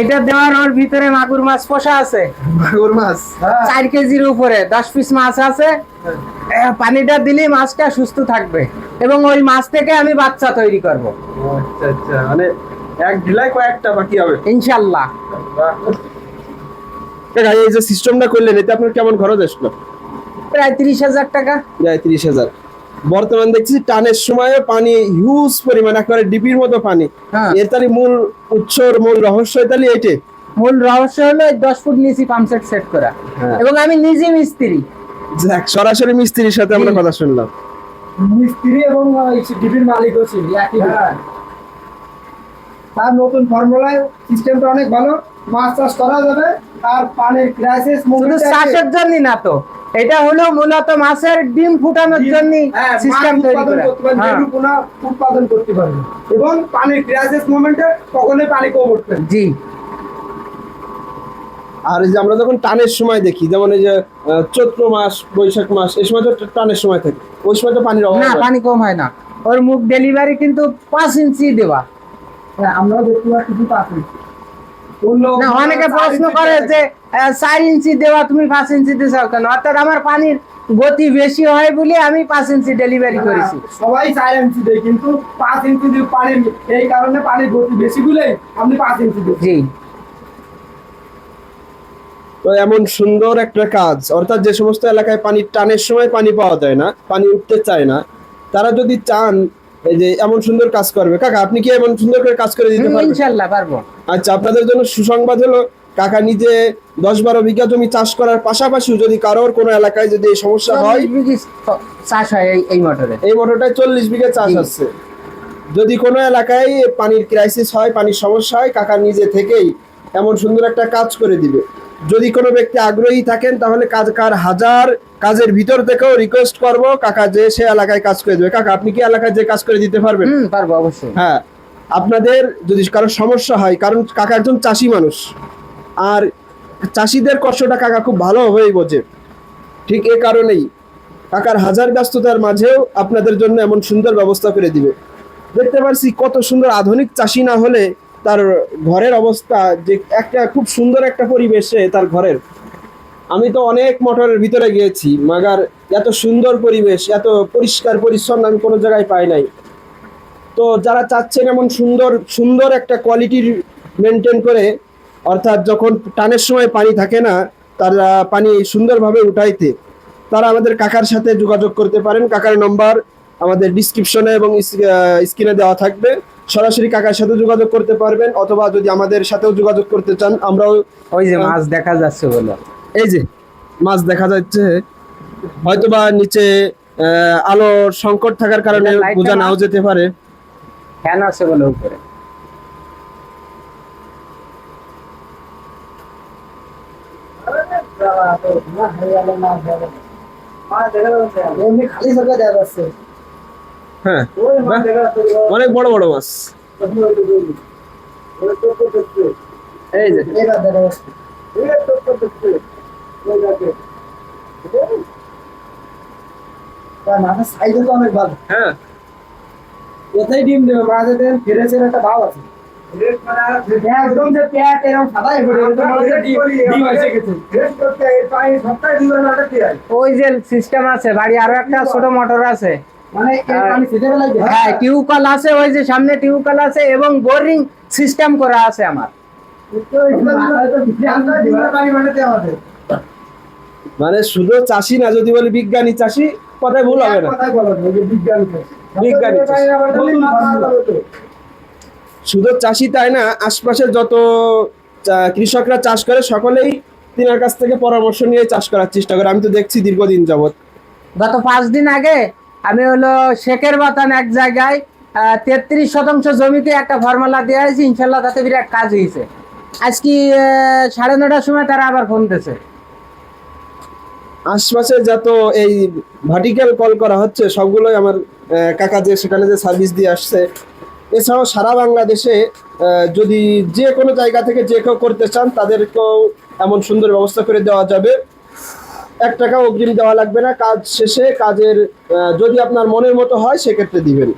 এটা দেওয়ার ওর ভিতরে মাগুর মাছ পোষা আছে। মাগুর মাছ? চার কেজির উপরে দশ পিস মাছ আছে। পানিটা দিলেই মাছটা সুস্থ থাকবে। এবং ওই মাছ থেকে আমি বাচ্চা তৈরি করব। আচ্ছা আচ্ছা। মানে এক ঢিলায় কয়েকটা বাকি হবে। ইনশাল্লাহ। এই যে সিস্টেমটা করলেন এতে আপনার কেমন খরচ আসলো? প্রায় তিরিশ হাজার টাকা। প্রায় তিরিশ হাজার। বর্তমান দেখছি টানের সময় পানি হিউজ পরিমাণ একেবারে ডিপির মতো পানি। হ্যাঁ। এর তাহলে মূল উৎসর মূল রহস্য তাহলে এইটে মূল রহস্য হলো দশ ফুট নিচি পাম্প সেট সেট করা। হ্যাঁ। এবং আমি নিজে মিস্ত্রি। যাক সরাসরি মিস্ত্রির সাথে আমরা কথা শুনলাম। মিস্ত্রি এবং ডিবির মালিক হচ্ছে একই তার নতুন ফর্মুলায় সিস্টেমটা অনেক ভালো। মাছ চাষ করা যাবে আর পানির ক্রাইসিস চাষের জন্য না তো। এটা হলো মূলত মাছের ডিম ফুটানোর জন্য হ্যাঁ, সিস্টেম তৈরি করা। হ্যাঁ, উৎপাদন করতে পারবে এবং পানির ক্রাইসিস মোমেন্টে কখনোই পানি কম উঠবে জি। আর এই যে আমরা যখন টানের সময় দেখি যেমন এই যে চৈত্র মাস বৈশাখ মাস এই সময় তো টানের সময় থাকে। ওই সময় তো পানির অভাব না পানি কম হয় না। ওর মুখ ডেলিভারি কিন্তু পাঁচ ইঞ্চি দেওয়া। হ্যাঁ, আমরাও দেখতে পাচ্ছি কিছু পাচ্ছি অন্য না অনেকে প্রশ্ন করে যে চার ইঞ্চি দেওয়া তুমি পাঁচ ইঞ্চি কেন? অর্থাৎ আমার পানির গতি বেশি হয় বলে আমি পাঁচ ইঞ্চি ডেলিভারি করেছি। হ্যাঁ, সবাই চার ইঞ্চি দেয় কিন্তু পাঁচ ইঞ্চি দিয়ে পানির এই কারণে পানির গতি বেশি বলে আপনি পাঁচ ইঞ্চি দেন জি। তো এমন সুন্দর একটা কাজ অর্থাৎ যে সমস্ত এলাকায় পানির টানের সময় পানি পাওয়া যায় না পানি উঠতে চায় না তারা যদি চান এই যে এমন সুন্দর কাজ করবে। কাকা আপনি কি এমন সুন্দর করে কাজ করে দিতে পারবেন? ইনশাল্লাহ পারব। আচ্ছা আপনাদের জন্য সুসংবাদ হলো কাকা নিজে দশ বারো বিঘা জমি চাষ করার পাশাপাশি যদি কারোর কোনো এলাকায় যদি এই সমস্যা হয় চাষ হয় এই- মোটরে এই মোটরটায় চল্লিশ বিঘা চাষ। হচ্ছে। যদি কোনো এলাকায় পানির ক্রাইসিস হয় পানির সমস্যা হয় কাকা নিজে থেকেই এমন সুন্দর একটা কাজ করে দিবে। যদি কোনো ব্যক্তি আগ্রহী থাকেন তাহলে কাজ কার হাজার কাজের ভিতর থেকেও রিকোয়েস্ট করব কাকা যে সে এলাকায় কাজ করে দেবে। কাকা আপনি কি এলাকায় যে কাজ করে দিতে পারবেন? পারব অবশ্যই। হ্যাঁ। আপনাদের যদি কারোর সমস্যা হয়, কারণ কাকা একজন চাষি মানুষ, আর চাষিদের কষ্টটা কাকা খুব ভালোভাবেই বোঝে। ঠিক এ কারণেই কাকার হাজার ব্যস্ততার মাঝেও আপনাদের জন্য এমন সুন্দর ব্যবস্থা করে দিবে। দেখতে পারছি কত সুন্দর আধুনিক চাষি না হলে তার ঘরের অবস্থা যে একটা খুব সুন্দর একটা পরিবেশে তার ঘরের। আমি তো অনেক মোটরের ভিতরে গিয়েছি, মাগার এত সুন্দর পরিবেশ, এত পরিষ্কার পরিচ্ছন্ন আমি কোনো জায়গায় পাই নাই। তো যারা চাচ্ছেন এমন সুন্দর সুন্দর একটা কোয়ালিটির মেনটেন করে অর্থাৎ যখন টানের সময় পানি থাকে না তারা পানি সুন্দরভাবে উঠাইতে তারা আমাদের কাকার সাথে যোগাযোগ করতে পারেন। কাকার নম্বর আমাদের ডিসক্রিপশনে এবং স্ক্রিনে দেওয়া থাকবে। সরাসরি কাকার সাথে যোগাযোগ করতে পারবেন অথবা যদি আমাদের সাথেও যোগাযোগ করতে চান আমরাও ওই যে মাছ দেখা যাচ্ছে বলো। এই যে মাছ দেখা যাচ্ছে। হয়তোবা নিচে আলোর সংকট থাকার কারণে বোঝা নাও যেতে পারে। ফ্যান আছে বলে উপরে। হ্যাঁ অনেক বড় বড় মাছ। এই যে। সাইজ তো অনেক ভালো। হ্যাঁ। এতেই ডিম দেবে? মাঝে দেন ফ্রেশের একটা ভাব আছে। একদম যে প্যাট এরকম হয়ে মনে ওই যে সিস্টেম আছে বাড়ি আরও একটা ছোট মোটর আছে। মানে। হ্যাঁ। টিউবকল আছে ওই যে সামনে টিউবকল আছে এবং বোরিং সিস্টেম করা আছে আমার। মানে শুধু চাষি না যদি বলি বিজ্ঞানী চাষি কথাই ভুল হবে না। কথাই বলা যায়, যে বিজ্ঞান। শুধু চাষি তাই না আশপাশের যত কৃষকরা চাষ করে সকলেই তিনার কাছ থেকে পরামর্শ নিয়ে চাষ করার চেষ্টা করে। আমি তো দেখছি দীর্ঘদিন যাবত গত পাঁচ দিন আগে আমি হলো শেখের বাতান এক জায়গায় তেত্রিশ শতাংশ জমিতে একটা ফর্মুলা দেওয়া হয়েছে ইনশাল্লাহ তাতে বিরাট কাজ হয়েছে আজকে আহ, সাড়ে নটার সময় তারা আবার ফোন দিয়েছে। আশপাশে যত এই ভার্টিক্যাল কল করা হচ্ছে, সবগুলোই আমার কাকা যে সেখানে যে সার্ভিস দিয়ে আসছে। এছাড়াও সারা বাংলাদেশে যদি যে কোনো জায়গা থেকে যে কেউ করতে চান, তাদেরকেও এমন সুন্দর ব্যবস্থা করে দেওয়া যাবে। এক টাকা অগ্রিম দেওয়া লাগবে না। কাজ শেষে কাজের যদি আপনার মনের মতো হয়, সেক্ষেত্রে দিবেন।